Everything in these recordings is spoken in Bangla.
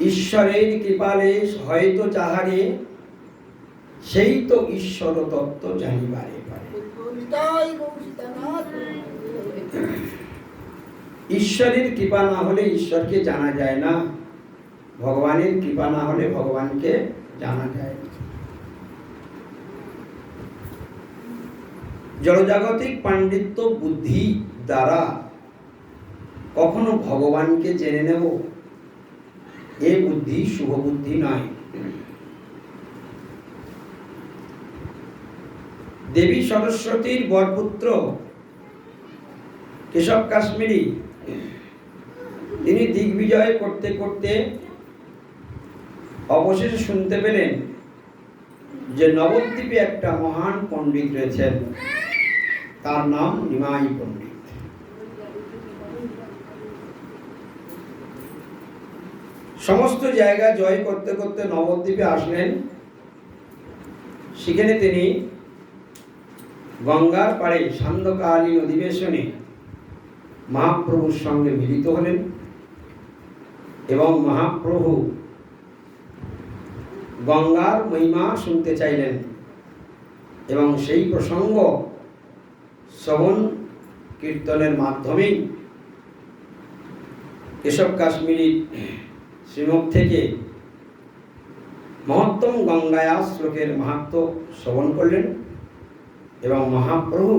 ঈশ্বরের কৃপালে হয়তো যাহারে, সেই তো ঈশ্বর তত্ত্ব জানিবারে পারে। ঈশ্বরের কৃপা না হলে ঈশ্বরকে জানা যায় না, ভগবানের কৃপা না হলে ভগবানকে জানা যায় জড়জাগতিক পাণ্ডিত্য বুদ্ধি দ্বারা কখনো ভগবানকে জেনে নেব? এ বুদ্ধি শুভ বুদ্ধি নয় দেবী সরস্বতীর বরপুত্র কেশব কাশ্মীরি, তিনি দিগ্বিজয় করতে করতে অবশেষে শুনতে পেলেন যে নবদ্বীপে একটা মহান পণ্ডিত রয়েছেন। তার নাম নিমাই পণ্ডিত। সমস্ত জায়গা জয় করতে করতে নবদ্বীপে আসলেন। সেখানে তিনি গঙ্গার পাড়ে সান্ধ্যকালীন অধিবেশনে মহাপ্রভুর সঙ্গে মিলিত হলেন এবং মহাপ্রভু গঙ্গার মহিমা শুনতে চাইলেন এবং সেই প্রসঙ্গ শ্রবণ কীর্তনের মাধ্যমেই কেশব কাশ্মীরি শ্রীমুখ থেকে মহত্তম গঙ্গায়া শ্লোকের মাহাত্ম শ্রবণ করলেন এবং মহাপ্রভু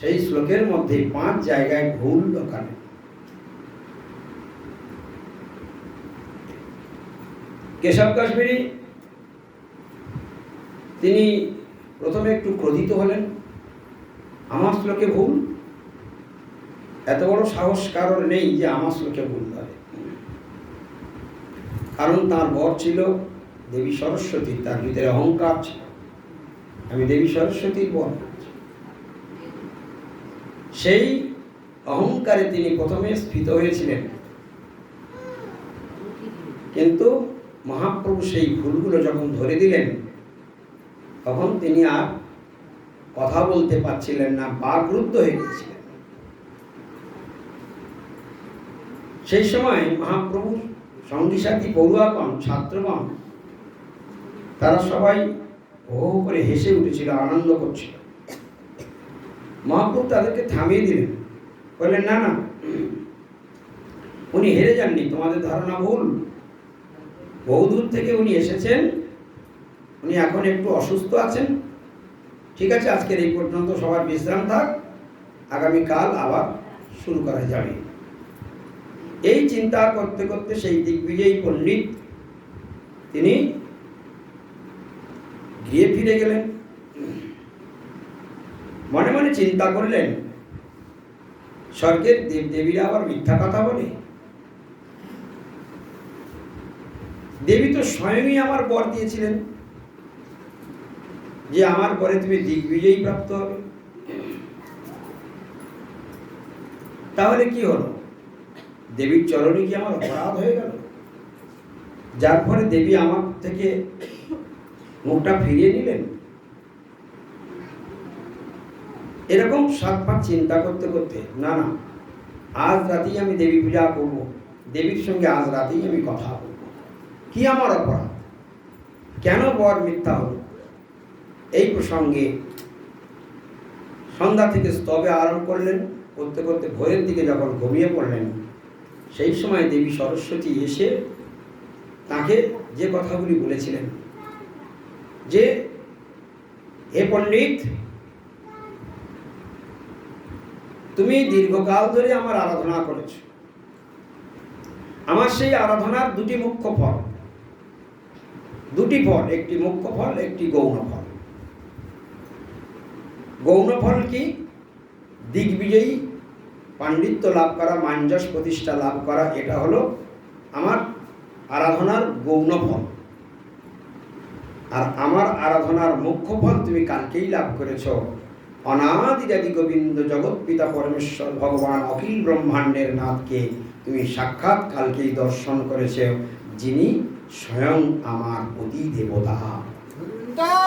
সেই শ্লোকের মধ্যে পাঁচ জায়গায় ভুল ঢোকালেন কেশব কাশ্মীরি, তিনি প্রথমে একটু ক্রোধিত হলেন, আমার শ্লোকে ভুল? এত বড় সাহস কারোর নেই যে আমার শ্লোকে ভুল কারণ তার বর ছিল দেবী সরস্বতী, তার ভিতরে অহংকার ছিল। আমি দেবী সরস্বতীর বর সেই অহংকারে তিনি প্রথমে স্ফীত হয়েছিলেন। কিন্তু মহাপ্রভু সেই ভুলগুলো যখন ধরে দিলেন, তখন তিনি আর কথা বলতে পারছিলেন না, বা বাকরুদ্ধ হয়ে গিয়েছিলেন। সেই সময় মহাপ্রভুর সঙ্গী সাথী পড়ুয়াগণ, ছাত্রগণ, তারা সবাই হো করে হেসে উঠেছিল, আনন্দ করছিল। মহাপ্রভু তাদেরকে থামিয়ে দিলেন। বললেন, না না, উনি হেরে যাননি, তোমাদের ধারণা ভুল। বহুদূর থেকে উনি এসেছেন, উনি এখন একটু অসুস্থ আছেন। ঠিক আছে, আজকের এই পর্যন্ত সবার বিশ্রাম থাক। আগামীকাল আবার শুরু করা যাবে। এই চিন্তা করতে করতে সেই দিগ্বিজয়ী পণ্ডিত তিনি গিয়ে ফিরে গেলেন। মনে মনে চিন্তা করলেন, স্বর্গের দেব দেবীরা আবার মিথ্যা কথা বলে। দেবী তো স্বয়ংই আমার বর দিয়েছিলেন যে আমার পরে তুমি দিগ্বিজয়ী প্রাপ্ত হবে। তাহলে কি হলো? দেবীর চরণে কি আমার অপরাধ হয়ে গেল। যার ফলে দেবী আমার থেকে মুখটা ফিরিয়ে নিলেন। এরকম সাত পাঁচ চিন্তা করতে করতে, না না, আজ রাতেই আমি দেবী পূজা করব, দেবীর সঙ্গে আজ রাতেই আমি কথা বলব। কি আমার অপরাধ? কেন বর মিথ্যা হলো? এই প্রসঙ্গে সন্ধ্যা থেকে স্তবে আরম্ভ করলেন, করতে করতে ভোরের দিকে যখন ঘুমিয়ে পড়লেন সেই সময় দেবী সরস্বতী এসে তাকে যে কথাগুলি বলেছিলেন, যে, হে পণ্ডিত, তুমি দীর্ঘকাল ধরে আমার আরাধনা করেছ। আমার সেই আরাধনার দুটি মুখ্য ফল। দুটি ফল, একটি মুখ্য ফল, একটি গৌণ ফল। গৌণ ফল কি? দিগ্বিজয়ী পাণ্ডিত্য লাভ করা মাঞ্জস প্রতিষ্ঠা লাভ করা, এটা হলো আমার আরাধনার গৌণ ফল আর আমার আরাধনার মুখ্য ফল তুমি কালকেই লাভ করেছ। অনাদিরাদি গোবিন্দ জগৎ পিতা পরমেশ্বর ভগবান অখিল ব্রহ্মাণ্ডের নাথকে তুমি সাক্ষাৎ কালকেই দর্শন করেছ, যিনি স্বয়ং আমার অতি দেবতা।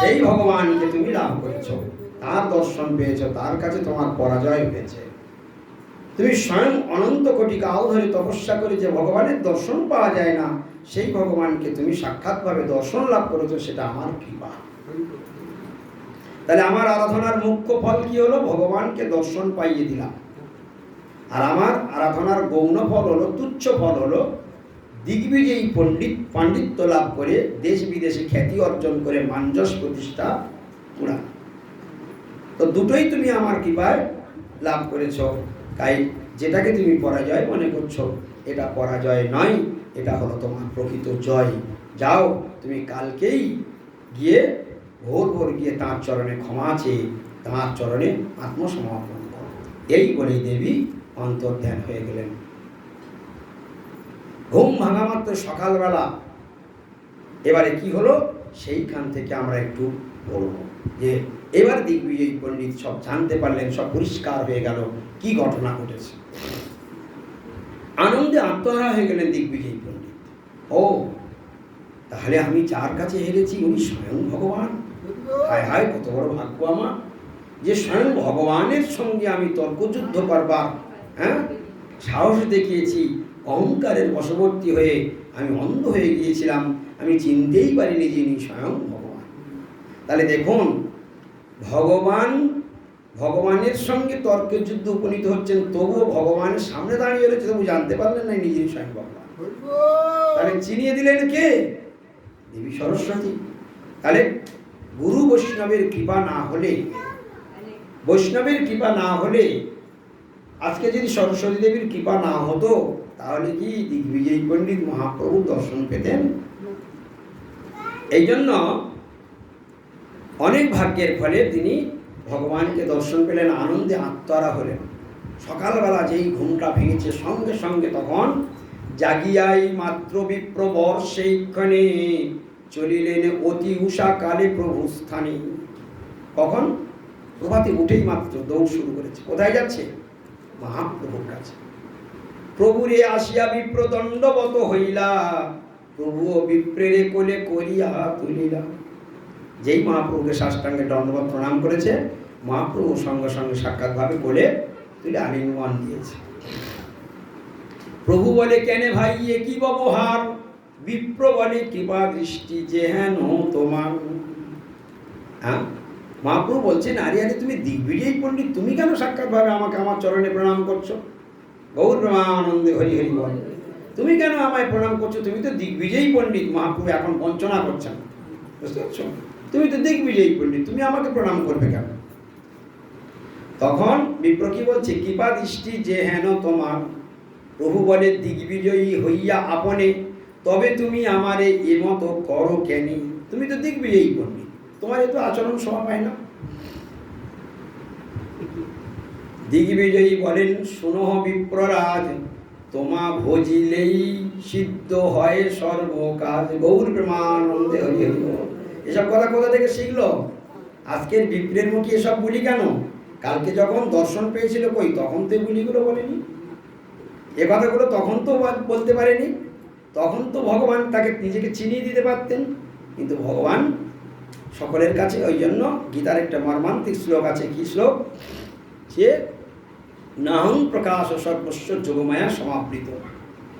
সেই ভগবানকে তুমি লাভ করেছ। তার দর্শন পেয়েছ, তার কাছে তোমার পরাজয় হয়েছে। তুমি স্বয়ং অনন্ত কোটি কাল ধরে তপস্যা করে যে ভগবানের দর্শন পাওয়া যায় না, সেই ভগবানকে তুমি সাক্ষাৎভাবে দর্শন লাভ করেছ, সেটা আমার কৃপা। তাহলে আমার আরাধনার মুখ্য ফল কি হলো? ভগবানকে দর্শন পাইয়ে দিলাম। আর আমার আরাধনার গৌণ ফল হলো, তুচ্ছ ফল হলো, দিগ্বিজয়ী পণ্ডিত পাণ্ডিত্য লাভ করে দেশ বিদেশে খ্যাতি অর্জন করে মাঞ্জস প্রতিষ্ঠা পুরা তো দুটোই তুমি আমার কৃপায় লাভ করেছ। তাই যেটাকে তুমি পরাজয় মনে করছ, এটা পরাজয় নয়, এটা হলো তোমার প্রকৃত জয়। যাও, তুমি কালকেই গিয়ে ভোর ভোর গিয়ে তাঁর চরণে ক্ষমা চেয়ে তাঁর চরণে আত্মসমর্পণ করো। এই বলেই দেবী অন্তর্ধ্যান হয়ে গেলেন। ঘুম ভাঙা মাত্র সকালবেলা। এবারে কি হলো? সেইখান থেকে আমরা একটু বলব যে, এবার দিগ্বিজয়ী পণ্ডিত সব জানতে পারলেন, সব পরিষ্কার হয়ে গেল। কি ঘটনা ঘটেছে? আনন্দে আত্মহারা হয়ে গেলেন দিগ্বিজয়ী পণ্ডিত। ও, তাহলে আমি যার কাছে হেরেছি উনি স্বয়ং ভগবান। হায় হায়, কত বড় ভাগ্য আমার। যে স্বয়ং ভগবানের সঙ্গে আমি তর্কযুদ্ধ করবার হ্যাঁ? সাহস দেখিয়েছি, অহংকারের বশবর্তী হয়ে আমি অন্ধ হয়ে গিয়েছিলাম। আমি চিনতেই পারিনি যে ইনি স্বয়ং ভগবান। তাহলে দেখুন, ভগবান ভগবানের সঙ্গে তর্কের যুদ্ধ উপনীত হচ্ছেন, তবুও ভগবানের সামনে দাঁড়িয়ে রয়েছে, তবু জানতে পারলেন না নিজেই স্বয়ং ভগবান। তাহলে চিনিয়ে দিলেন কে? দেবী সরস্বতী। তাহলে গুরু বৈষ্ণবের কৃপা না হলে, বৈষ্ণবের কৃপা না হলে, আজকে যদি সরস্বতী দেবীর কৃপা না হতো, তাহলে কি দিগ্বিজয়ী পণ্ডিত মহাপ্রভু দর্শন পেতেন? এই জন্য অনেক ভাগ্যের ফলে তিনি ভগবানকে দর্শন পেলেন, আনন্দে আত্মারা হলেন। সকালবেলা যেই ঘুমটা ভেঙেছে, সঙ্গে সঙ্গে তখন জাগিয়াই মাত্র বিপ্র বর্ষেক্ষণে চলিলেন অতি উষা কালে প্রভু স্থানে কখন? প্রভাতে উঠেই মাত্র দৌড় শুরু করেছে। কোথায় যাচ্ছে? মহাপ্রভুর কাছে। প্রভুরে আসিয়া বিপ্র দণ্ডবত হইলা প্রভু বিপ্রেরে কোলে করিয়া তুলিলা। যেই মহাপ্রভুকে সাষ্টাঙ্গে দণ্ডবত প্রণাম করেছে, মহাপ্রভু সঙ্গে সঙ্গে সাক্ষাৎভাবে কোলে তুলে আলিঙ্গন দিয়েছে। প্রভু বলে, কেনে ভাই, এ কি ব্যবহার? বিপ্র বলে, কৃপা দৃষ্টি যে হেন তোমার। হ্যাঁ? মহাপ্রভু বলছেন, আরে আরে, তুমি দিগ্বিজয়ী পণ্ডিত, তুমি কেন সাক্ষাৎভাবে আমাকে আমার চরণে প্রণাম করছ? গৌর প্রেমানন্দে হরি হরি বল, তুমি কেন আমায় প্রণাম করছ? তুমি তো দিগ্বিজয়ী পণ্ডিত, মহাপ্রভু এখন বঞ্চনা করছেন। বুঝতে পারছ? তুমি তো দিগ্বিজয়ী পণ্ডিত, তুমি আমাকে প্রণাম করবে কেন? তখন বিপ্র কি বলছে, কৃপা দৃষ্টি যে হেন তোমার, প্রভু বলে দিগ্বিজয়ী হইয়া আপনে, তবে তুমি আমারে এমত করো কেনি? তুমি তো দিগ্বিজয়ী পণ্ডিত, তোমার এত আচরণ শোভা পায় না। দিগ্বিজয়ী বলেন শুনহ বিপ্ররাজ, তোমা ভজিলেই সিদ্ধ হয় সর্বকাজ। গৌর প্রেমানন্দে হরি হরি। এসব কথা কোথা থেকে শিখলো? আজকের বিপ্রের মুখে এসব বলি কেন? কালকে যখন দর্শন পেয়েছিল কই? তখন তো বুলিগুলো বলেনি। এ কথাগুলো তখন তো বল- বলতে পারেনি। তখন তো ভগবান তাকে নিজেকে চিনিয়ে দিতে পারতেন। কিন্তু ভগবান সকলের কাছে ওই জন্য গীতার একটা মর্মান্তিক শ্লোক আছে। কি শ্লোক? যে, নাহং প্রকাশ সর্বস্ব যোগমায়া সমাবৃত।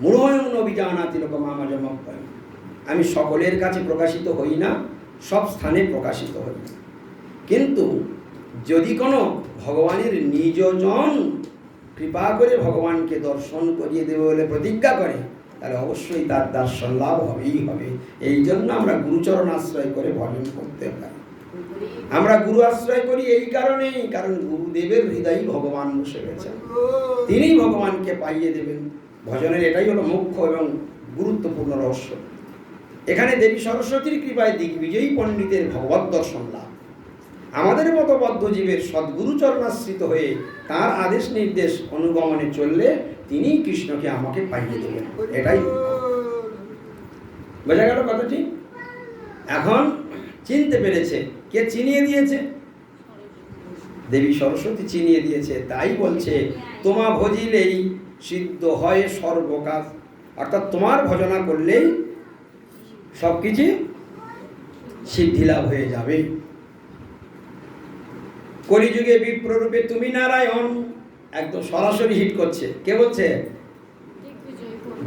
মূঢ়য়ং অভিজানাতি লোক মামাজমপ্রয় আমি সকলের কাছে প্রকাশিত হই না। সব স্থানে প্রকাশিত হই কিন্তু যদি কোনো ভগবানের নিজজন কৃপা করে ভগবানকে দর্শন করিয়ে দেবে বলে প্রতিজ্ঞা করে, তাহলে অবশ্যই তার দর্শন লাভ হবেই হবে। এই জন্য আমরা গুরুচরণ আশ্রয় করে ভজন করতে পারি। আমরা গুরু আশ্রয় করি এই কারণেই, কারণ গুরুদেবের হৃদয়ই ভগবান বসে গেছেন তিনিই ভগবানকে পাইয়ে দেবেন। ভজনের এটাই হলো মুখ্য এবং গুরুত্বপূর্ণ রহস্য। এখানে দেবী সরস্বতীর কৃপায় দিগ্বিজয়ী পণ্ডিতের ভগবত দর্শন লাভ। আমাদের মতো বদ্ধজীবের সদ্গুরু চরণাশ্রিত হয়ে তার আদেশ নির্দেশ অনুগমনে চললে তিনি কৃষ্ণকে আমাকে পাইয়ে দেবেন। এটাই। বোঝা গেল কথাটি? এখন চিনতে পেরেছে। কে চিনিয়ে দিয়েছে? দেবী সরস্বতী চিনিয়ে দিয়েছে। তাই বলছে, তোমা ভজিলেই সিদ্ধ হয় সর্বকাজ। অর্থাৎ তোমার ভজনা করলেই সব কিছু সিদ্ধি লাভ হয়ে যাবে। কলিযুগে বিপ্ররূপে তুমি নারায়ণ একদম সরাসরি হিট করছে। কে বলছে?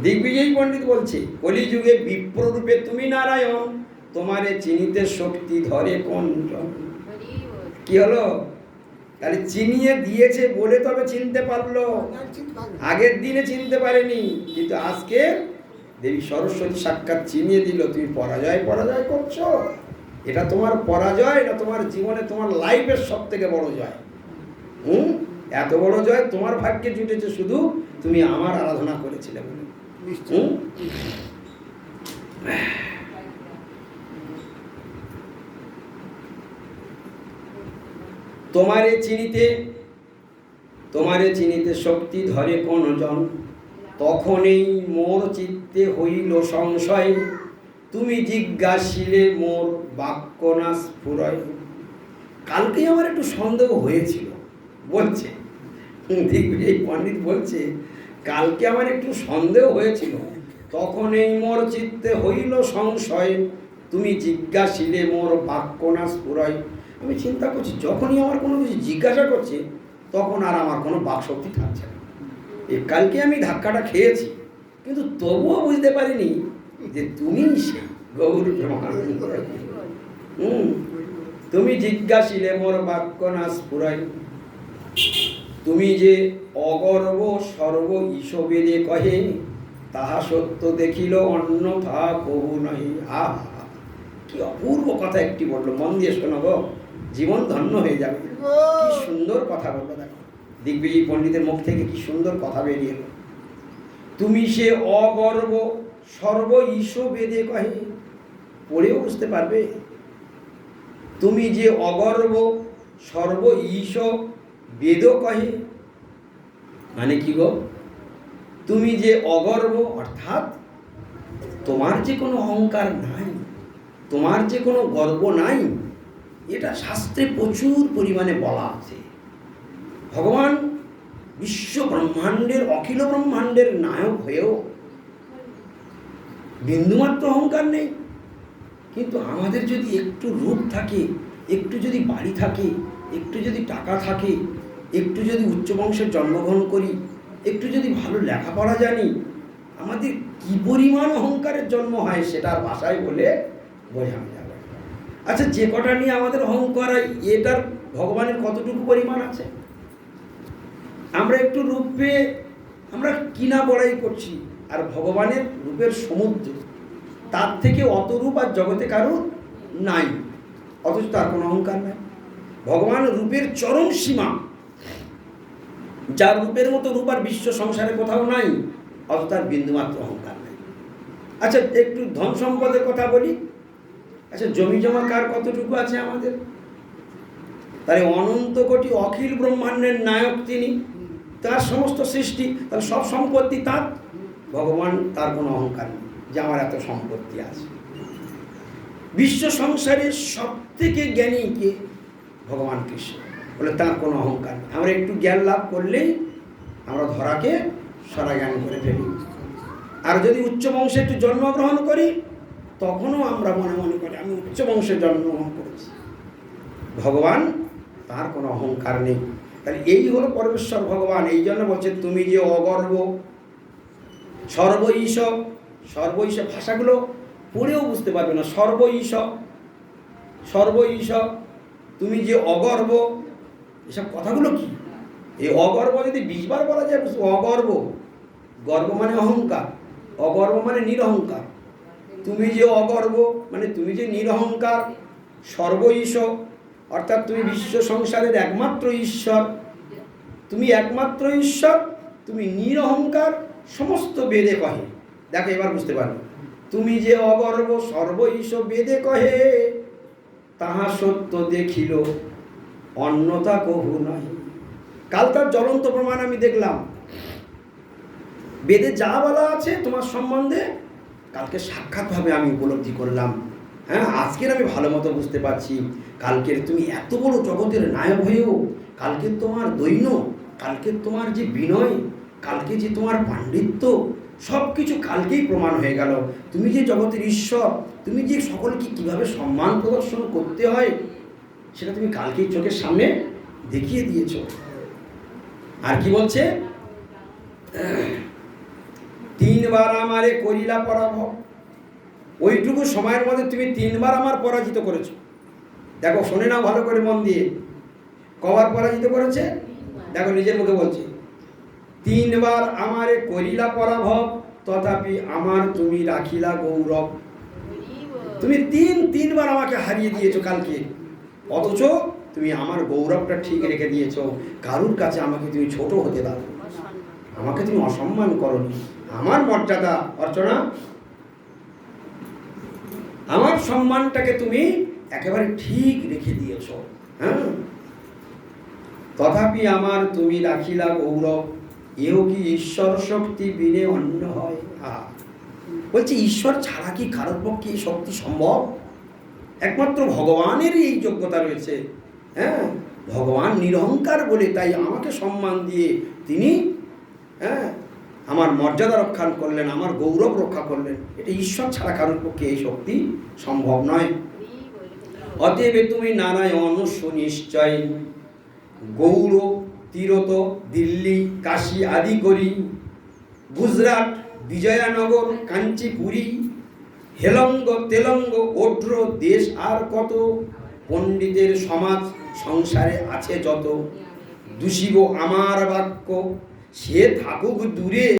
দিগ্বিজয়ী পণ্ডিত বলছে কলিযুগে বিপ্ররূপে তুমি নারায়ণ তোমারে চিনিতে শক্তি ধরে কোন? কি হলো? তাহলে চিনিয়ে দিয়েছে বলে তবে চিনতে পারল। আগের দিনে চিনতে পারেনি কিন্তু আজকে দেবী সরস্বতী সাক্ষাৎ চিনিয়ে দিল তুমি পরাজয় পরাজয় করছ। এটা তোমার পরাজয় এটা তোমার জীবনে তোমার লাইফের সব থেকে বড় জয়। হুম? এত বড় জয় তোমার ভাগ্যে জুটেছে শুধু তুমি আমার আরাধনা করেছিলে বলে। হুম? তোমারে চিনিতে তোমারে চিনিতে শক্তি ধরে কোন জন? তখনই মোর চিত্তে হইল সংশয়। তুমি জিজ্ঞাসিলে মোর বাক্য না স্ফুরয় কালকেই আমার একটু সন্দেহ হয়েছিল, বলছে। দিগ্বিজয় পণ্ডিত বলছে, কালকে আমার একটু সন্দেহ হয়েছিল। তখন এই মোর চিত্তে হইল সংশয়, তুমি জিজ্ঞাসিলে মোর বাক্য না স্ফুরয় আমি চিন্তা করছি, যখনই আমার কোনো কিছু জিজ্ঞাসা করছে, তখন আর আমার কোনো বাকশক্তি থাকছে না। কালকে আমি ধাক্কাটা খেয়েছি কিন্তু তবুও বুঝতে পারিনি যে তুমি সেই গৌর হুম তুমি জিজ্ঞাসিলে মোর বাক্য না স্ফুরাই তুমি যে অগর্ব সর্ব ঈশবেদে কহে তাহা সত্য দেখিল অন্যথা কহু নহি। আহ কি অপূর্ব কথা একটি বলল। মন দিয়ে শোনো গো জীবন ধন্য হয়ে যাবে। কি সুন্দর কথা বলল দেখো। দিগ্বিজয়ী পণ্ডিতের মুখ থেকে কি সুন্দর কথা বেরিয়ে এলো। তুমি সে অগর্ব সর্ব ঈশ বেদে কহে, পড়েও বুঝতে পারবে। তুমি যে অগর্ব সর্ব ঈশ বেদ কহে। মানে কি গো? তুমি যে অগর্ব, অর্থাৎ তোমার যে কোনো অহংকার নাই, তোমার যে কোনো গর্ব নাই, এটা শাস্ত্রে প্রচুর পরিমাণে বলা আছে। ভগবান বিশ্ব ব্রহ্মাণ্ডের, অখিল ব্রহ্মাণ্ডের নায়ক হয়েও বিন্দুমাত্র অহংকার নেই। কিন্তু আমাদের যদি একটু রূপ থাকে, একটু যদি বাড়ি থাকে, একটু যদি টাকা থাকে, একটু যদি উচ্চ বংশের জন্মগ্রহণ করি, একটু যদি ভালো লেখাপড়া জানি, আমাদের কি পরিমাণ অহংকারের জন্ম হয় সেটার ভাষায় বলে বোঝানো যাবে আচ্ছা যে কটা নিয়ে আমাদের অহংকার হয়, এটার ভগবানের কতটুকু পরিমাণ আছে? আমরা একটু রূপ, আমরা কিনা বড়াই করছি, আর ভগবানের রূপের সমুদ্র, তার থেকে অত রূপ আর জগতে কারোর নাই। অথচ তার কোনো অহংকার নাই। ভগবান রূপের চরম সীমা, যার রূপের মতো রূপ আর বিশ্ব সংসারে কোথাও নাই, অথচ তার বিন্দুমাত্র অহংকার নাই। আচ্ছা একটু ধন সম্পদের কথা বলি। আচ্ছা জমি জমা কার কতটুকু আছে আমাদের? তাই অনন্ত কোটি অখিল ব্রহ্মাণ্ডের নায়ক তিনি। তার সমস্ত সৃষ্টি, তার সব সম্পত্তি, তার ভগবান, তার কোনো অহংকার নেই, যে আমার এত সম্পত্তি আছে। বিশ্ব সংসারের সব থেকে জ্ঞানী কে? ভগবান কৃষ্ণ। বলে তার কোনো অহংকার নেই। আমরা একটু জ্ঞান লাভ করলেই আমরা ধরাকে সরা জ্ঞান করে ফেলি। আর যদি উচ্চ বংশে একটু জন্মগ্রহণ করি, তখনও আমরা মনে মনে করি, আমি উচ্চ বংশে জন্মগ্রহণ করেছি। ভগবান, তার কোনো অহংকার নেই। তাহলে এই হলো পরমেশ্বর ভগবান, এই জন্য বলছে, তুমি যে অগর্ব সর্ব ঈশ সর্ব ঈশ ভাষাগুলো পড়েও বুঝতে পারবে না সর্ব ঈশ সর্ব ঈশ তুমি যে অগর্ব, এসব কথাগুলো কি? এই অগর্ব যদি বিশবার বলা যায় অগর্ব, গর্ব মানে অহংকার, অগর্ব মানে নিরহংকার, তুমি যে অগর্ব মানে তুমি যে নিরহংকার সর্ব ঈশ অর্থাৎ তুমি বিশ্ব সংসারের একমাত্র ঈশ্বর। তুমি একমাত্র ঈশ্বর, তুমি নিরহংকার, সমস্ত বেদে কহে। দেখো, এবার বুঝতে পারবে তুমি যে অগর্ব সর্ব ঈশ বেদে কহে, তাহা সত্য দেখিল অন্যতা কহু নয় কাল তার জ্বলন্ত প্রমাণ আমি দেখলাম। বেদে যা বলা আছে তোমার সম্বন্ধে, কালকে সাক্ষাৎভাবে আমি উপলব্ধি করলাম। হ্যাঁ আজকের আমি ভালো মতো বুঝতে পারছি। কালকের তুমি এত বড় জগতের নায়ক হয়েও, কালকে তোমার দৈন্য, কালকে তোমার যে বিনয়, কালকে যে তোমার পাণ্ডিত্য সব কিছু কালকেই প্রমাণ হয়ে গেল। তুমি যে জগতের ঈশ্বর, তুমি যে সকলকে কীভাবে সম্মান প্রদর্শন করতে হয়, সেটা তুমি কালকেই চোখের সামনে দেখিয়ে দিয়েছ। আর কি বলছে? তিনবার আমারে করিলা পরাভব ওইটুকু সময়ের মধ্যে তুমি তিনবার আমার পরাজিত করেছ। দেখো, শোনে না ভালো করে মন দিয়ে। কবার পরাজিত করেছে? দেখো, নিজের মুখে বলছে। তিনবার আমারে করিলা পরাভব, তথাপি আমার তুমি রাখিলা গৌরব। তুমি তিন, তিনবার আমাকে হারিয়ে দিয়েছ কালকে। অথচ তুমি আমার গৌরবটা ঠিক রেখে দিয়েছ। কারুর কাছে আমাকে তুমি ছোট হতে দাও। আমাকে তুমি অসম্মান করনি। আমার মর্যাদা, অর্চনা আমার সম্মানটাকে তুমি একেবারে ঠিক রেখে দিয়েছ হ্যাঁ? তথাপি আমার তুমি রাখিলা গৌরব, এও কি ঈশ্বর শক্তি বিনে অন্য হয়। বলছে, ঈশ্বর ছাড়া কি কারোর পক্ষে এই শক্তি সম্ভব? একমাত্র ভগবানেরই এই যোগ্যতা রয়েছে হ্যাঁ? ভগবান নিরহংকার বলে তাই আমাকে সম্মান দিয়ে তিনি হ্যাঁ? আমার মর্যাদা রক্ষা করলেন, আমার গৌরব রক্ষা করলেন, এটা ঈশ্বর ছাড়া কারোর পক্ষে এই শক্তি সম্ভব নয়। অতএব তুমি নারায়ণ সুনিশ্চয় গৌর তীরত, দিল্লি, কাশী আদি করি। গুজরাট, বিজয়ানগর, কাঞ্চিপুরী, হেলঙ্গ, তেলঙ্গ, ওড্র, দেশ আর কত? পণ্ডিতের সমাজ সংসারে আছে যত। দূষিব আমার বাক্য, সে থাকুক দূরে।